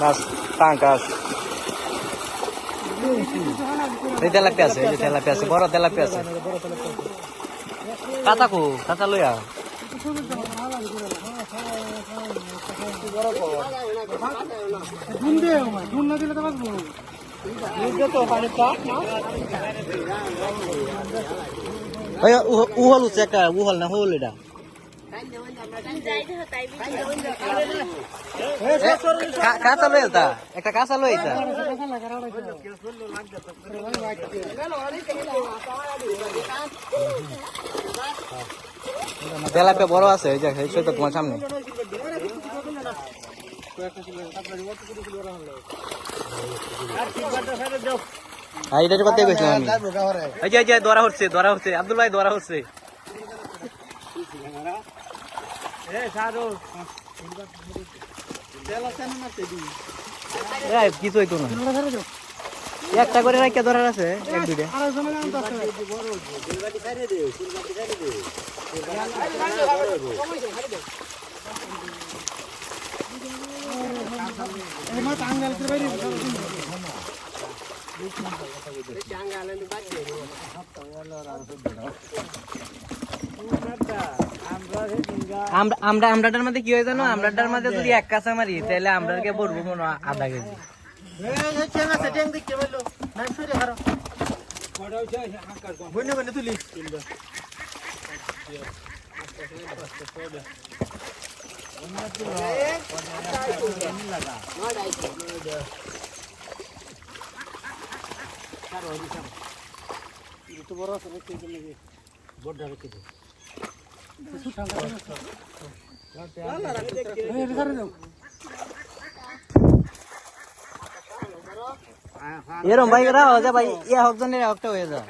মাছ Pancras এই তেলাপি আছে এই তেলাপি আছে বড় তেলাপি আছে। কাতা কো কাতা লইয়া উহল উঠছে একটা উহল না হল এটা। কাঁচা লই বড় আছে, এই যে, এই তো তোমার সামনে। এটা কথা কইছিলাম আমি। এই যে দরা হচ্ছে দরা হচ্ছে। আব্দুল ভাই দরা হচ্ছে। কিছু হইতো না একটা করে রাখিয়া ধরার আছে এক দুইটা আমরা আমরা আমরাটার মধ্যে কি হয় জানো? আমরাটার মধ্যে যদি এক কাঁচা মারি তাহলে আমরাকে পড়ব মনে হয় আধা কেজি। এরম ভাই এরা হয়ে যা ভাই, ইয়া হোক জনের হকটা হয়ে যা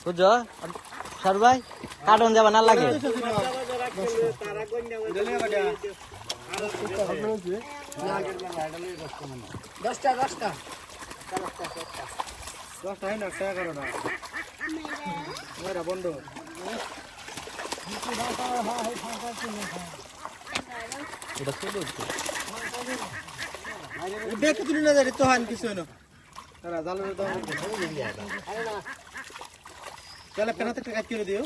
বুঝছ? সর ভাই কাটন যাবা না লাগে। দশটা দশটা। দশটা হয় না বন্ধ। এটা ছোট হচ্ছে। দেখে তুলি না যাবে তো হান কিছু না তারা জালের দাম তাহলে পেনাতে টাকা কিলো দিও।